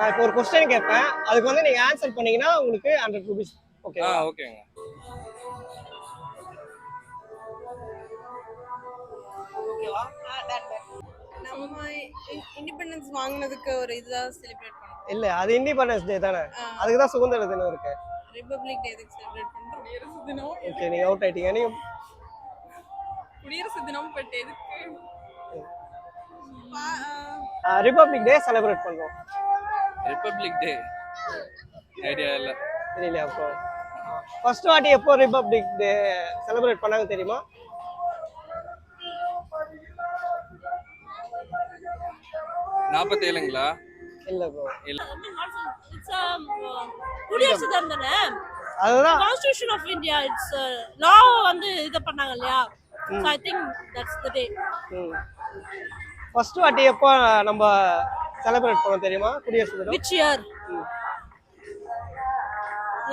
நான் இப்போ ஒரு கொஸ்டின் கேட்பேன். அதுக்கு வந்து நீங்க ஆன்சர் பண்ணீங்கன்னா உங்களுக்கு ஹண்ட்ரட் ருபீஸ் ஓகே ஆ ஓகேங்க நம்ம இண்டிபெண்டன்ஸ் வாங்கினதுக்கு ஒரு இதுதான் செலிப்ரேட் பண்ணுறோம் இல்ல அது இண்டிபெண்டன்ஸ் டே தானே? அதுக்கு தான் சுதந்திர தினம் இருக்கு. ரிப்பப்ளிக் டே எதுக்கு செலிப்ரேட் பண்ணுறோம் குடியரசு தினம். ஓகே நீங்க அவுட் ஆயிட்டீங்க. நீங்க குடியரசு தினம் பட் எதுக்கு? ரிபப்ளிக் டே செலிப்ரேட் பண்றோம். ரிப்பப்ளிக் டே ஐடியா இல்லை. தெரியலையா அப்போ ஃபர்ஸ்ட் வாட்டி எப்போ ரிபப்ளிக் டே செலிப்ரேட் பண்ணாங்க தெரியுமா? நாற்பத்தேழுங்களா இல்ல ப்ரோ இல்ல. Um, குடியரசு தினம் தானே? அதுதான். Constitution of India it's law வந்து இது பண்ணாங்க இல்லையா? I think that's the day first வாட்டி எப்போ நம்ம செலிப்ரேட் பண்ணோம் தெரியுமா? குடியரசு தினம்? Which year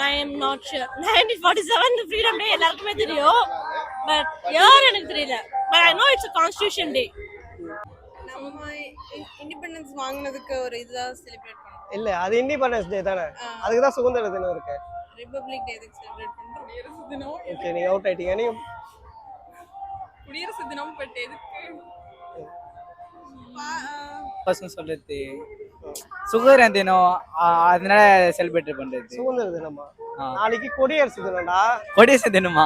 I am not sure nineteen forty seven freedom day எல்லாருக்குமே தெரியும். பட் இயர் எனக்கு தெரியல. But I know it's constitution day நம்ம இண்டிபெண்டன்ஸ் வாங்கினதுக்கு ஒரு இதுதான் செலிப்ரேட் பண்ணுறோம் இல்ல அது இண்டிபெண்டன்ஸ் டே தானே? அதுக்கு தான் சுதந்திர தினம் இருக்கு. ரிப்பப்ளிக் டே எதுக்கு செலிப்ரேட் பண்ணுறோம் குடியரசு தினம்? ஓகே நீங்க அவுட் ஆயிட்டீங்க. நீங்க குடியரசு தினம் பட் எதுக்கு? பர்சன் சொல்றது சுகர் தினம் அதனால செலிப்ரேட் பண்றது. சுதந்திர தினமா. நாளைக்கு குடியரசு தினம்டா. கொடியரசு தினமா?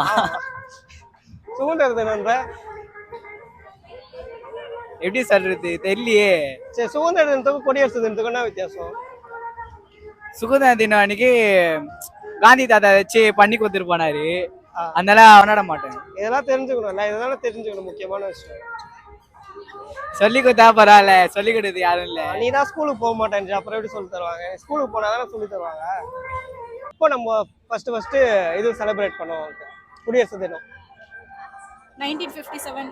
சுதந்திர தினம்ன்ற எப்படி சொல்றது தெரியலையே. சரி சுதந்திர தினத்துக்கும் குடியரசு தினத்துக்கும் என்ன வித்தியாசம்? சுதந்திர தினம் அன்னைக்கு காந்தி தாத்தா வச்சு பண்ணி கொடுத்துட்டு போனாரு. அதனால கொண்டாட மாட்டேன். இதெல்லாம் தெரிஞ்சுக்கணும்ல இதெல்லாம் தெரிஞ்சுக்கணும் முக்கியமான விஷயம். சொல்லி கொடுத்தா பரவாயில்ல சொல்லி கொடுத்து யாரும் இல்ல. நீ தான் ஸ்கூலுக்கு போக மாட்டேன் அப்புறம் எப்படி சொல்லி தருவாங்க? ஸ்கூலுக்கு போனா தானே சொல்லி தருவாங்க? இப்போ நம்ம ஃபர்ஸ்ட் ஃபர்ஸ்ட் இது செலிப்ரேட் பண்ணுவோம் குடியரசு தினம். Nineteen fifty seven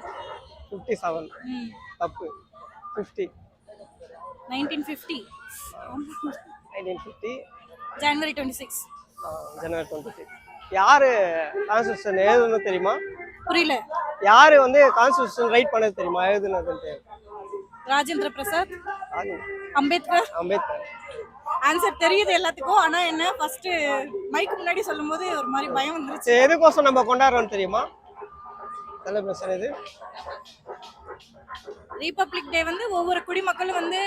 fifty seven தப்பு fifty nineteen fifty nineteen fifty January twenty six January twenty six யாரு கான்ஸ்டியூஷன் எழுதுனது தெரியுமா? புரியல. யாரு வந்து கான்ஸ்டியூஷன் ரைட் பண்ணது தெரியுமா? எழுதுனதுன்ட்டு ராஜேந்திர பிரசாத் அம்பேத்கர். அம்பேத்கர். ஆன்சர் தெரியுது எல்லாத்துக்கும். ஆனா என்ன ஃபர்ஸ்ட் மைக்கு முன்னாடி சொல்லும்போது ஒரு மாதிரி பயம் வந்துருச்சு. எதுக்கோசம் நம்ம கொண்டாடுறோம் தெரியுமா? செலிப்ரேஷன் இது. ரிபப்ளிக் டே வந்து ஒவ்வொரு குடிமக்களும் வந்து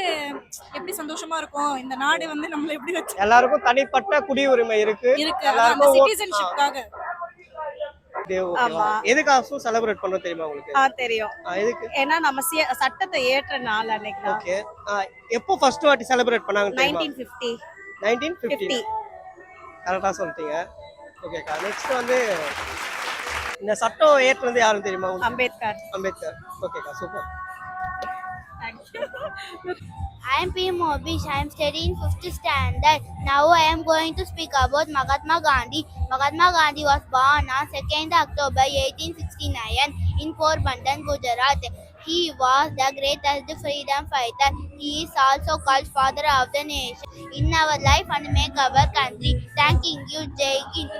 எப்படி சந்தோஷமா இருக்கும்? இந்த நாடு வந்து நம்மள எப்படி வச்சு எல்லாருக்கும் தனிப்பட்ட குடியுரிமை இருக்கு. இருக்கு. சிட்டிசன்ஷிப்காக எதுக்காக செலிப்ரேட் பண்றோம் தெரியுமா உங்களுக்கு? ஆ தெரியும். ஆ, எதுக்கு? ஏன்னா நம்ம சட்டத்தை ஏற்ற நாள் அன்னைக்கு ஓகே எப்போ ஃபர்ஸ்ட் வாட்டி செலிப்ரேட் பண்ணாங்க தெரியுமா? Nineteen fifty nineteen fifty fifty கரெக்டாக சொல்லிட்டீங்க. ஓகேக்கா நெக்ஸ்ட் வந்து இந்த சட்டம் ஏற்றுனது யாரும் தெரியுமா அம்பேத்கர். அம்பேத்கர். ஓகேக்கா super I am P. Mobish. I am studying 5th standard. Now I am going to speak about Mahatma Gandhi. Mahatma Gandhi was born on 2nd October 1869 in Porbandar, Gujarat. He was the greatest freedom fighter. He is also called father of the nation. In our life and make our country. Thanking you, Jai Hind.